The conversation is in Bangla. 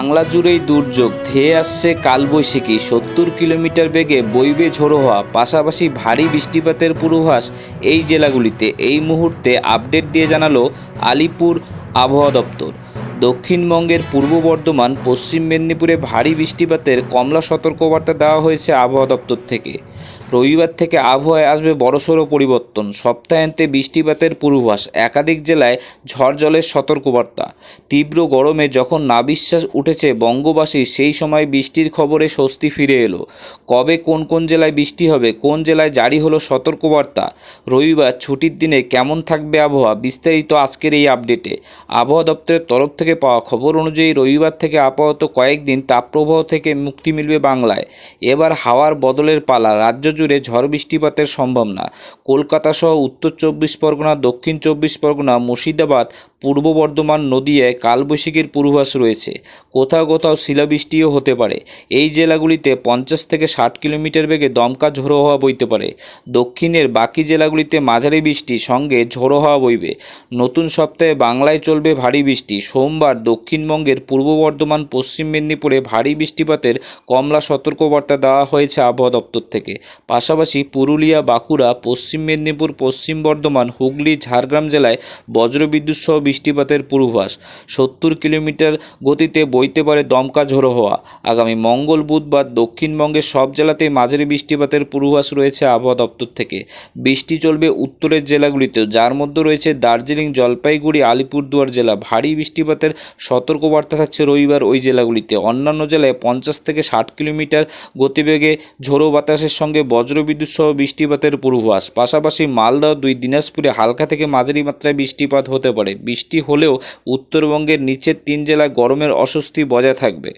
বাংলা জুড়েই দুর্যোগ। ধেয়ে আসছে কালবৈশাখী। সত্তর কিলোমিটার বেগে বইবে ঝোড়ো হওয়া, পাশাপাশি ভারী বৃষ্টিপাতের পূর্বাভাস এই জেলাগুলিতে। এই মুহূর্তে আপডেট দিয়ে জানালো আলিপুর আবহাওয়া দপ্তর। দক্ষিণবঙ্গের পূর্ব বর্ধমান, পশ্চিম মেদিনীপুরে ভারী বৃষ্টিপাতের কমলা সতর্কবার্তা দেওয়া হয়েছে আবহাওয়া দপ্তর থেকে। রবিবার থেকে আবহাওয়ায় আসবে বড়সড় পরিবর্তন। সপ্তাহান্তে বৃষ্টিপাতের পূর্বাভাস। একাধিক জেলায় ঝড় জলের সতর্কবার্তা। তীব্র গরমে যখন নাবিশ্বাস উঠেছে বঙ্গবাসী, সেই সময় বৃষ্টির খবরে স্বস্তি ফিরে এলো। কবে কোন কোন জেলায় বৃষ্টি হবে, কোন জেলায় জারি হলো সতর্কবার্তা, রবিবার ছুটির দিনে কেমন থাকবে আবহাওয়া, বিস্তারিত আজকের এই আপডেটে। আবহাওয়া দপ্তরের তরফ থেকে পাওয়া খবর অনুযায়ী রবিবার থেকে আপাতত কয়েকদিন তাপপ্রবাহ থেকে মুক্তি মিলবে বাংলায়। এবার হাওয়ার বদলের পালা রাজ্য জুড়ে ঝড় বৃষ্টিপাতের সম্ভাবনা। কলকাতা সহ উত্তর চব্বিশ পরগনা, দক্ষিণ চব্বিশ পরগনা, মুর্শিদাবাদ, পূর্ব বর্ধমান নদিয়ায় কালবৈশাখীর পূর্বাভাস রয়েছে। কোথাও কোথাও শিলাবৃষ্টিও হতে পারে। এই জেলাগুলিতে পঞ্চাশ থেকে ষাট কিলোমিটার বেগে দমকা ঝোড়ো হওয়া বইতে পারে। দক্ষিণের বাকি জেলাগুলিতে মাঝারি বৃষ্টি সঙ্গে ঝোড়ো হওয়া বইবে। নতুন সপ্তাহে বাংলায় চলবে ভারী বৃষ্টি। সোমবার দক্ষিণবঙ্গের পূর্ব বর্ধমান, পশ্চিম মেদিনীপুরে ভারী বৃষ্টিপাতের কমলা সতর্কবার্তা দেওয়া হয়েছে আবহাওয়া দপ্তর থেকে। পাশাপাশি পুরুলিয়া, বাঁকুড়া, পশ্চিম মেদিনীপুর, পশ্চিম বর্ধমান, হুগলি, ঝাড়গ্রাম জেলায় বজ্রবিদ্যুৎ সহ বৃষ্টিপাতের পূর্বাভাস। সত্তর কিলোমিটার গতিতে বইতে পারে দমকা ঝোড়ো হওয়া। আগামী মঙ্গল, বুধবার দক্ষিণবঙ্গের সব জেলাতেই মাঝারি বৃষ্টিপাতের পূর্বাভাস রয়েছে আবহাওয়া দপ্তর থেকে। বৃষ্টি চলবে উত্তরের জেলাগুলিতেও, যার মধ্যে রয়েছে দার্জিলিং, জলপাইগুড়ি, আলিপুরদুয়ার জেলা। ভারী বৃষ্টিপাতের সতর্কবার্তা থাকছে রবিবার ওই জেলাগুলিতে। অন্যান্য জেলায় পঞ্চাশ থেকে ষাট কিলোমিটার গতিবেগে ঝোড়ো বাতাসের সঙ্গে বজ্রবিদ্যুৎ সহ বৃষ্টিপাতের পূর্বাভাস। পাশাপাশি মালদা দুই দিনাজপুরে হালকা থেকে মাঝারি মাত্রায় বৃষ্টিপাত হতে পারে। বৃষ্টি হলেও উত্তরবঙ্গের নিচের তিন জেলায় গরমের অস্বস্তি বজায় থাকবে।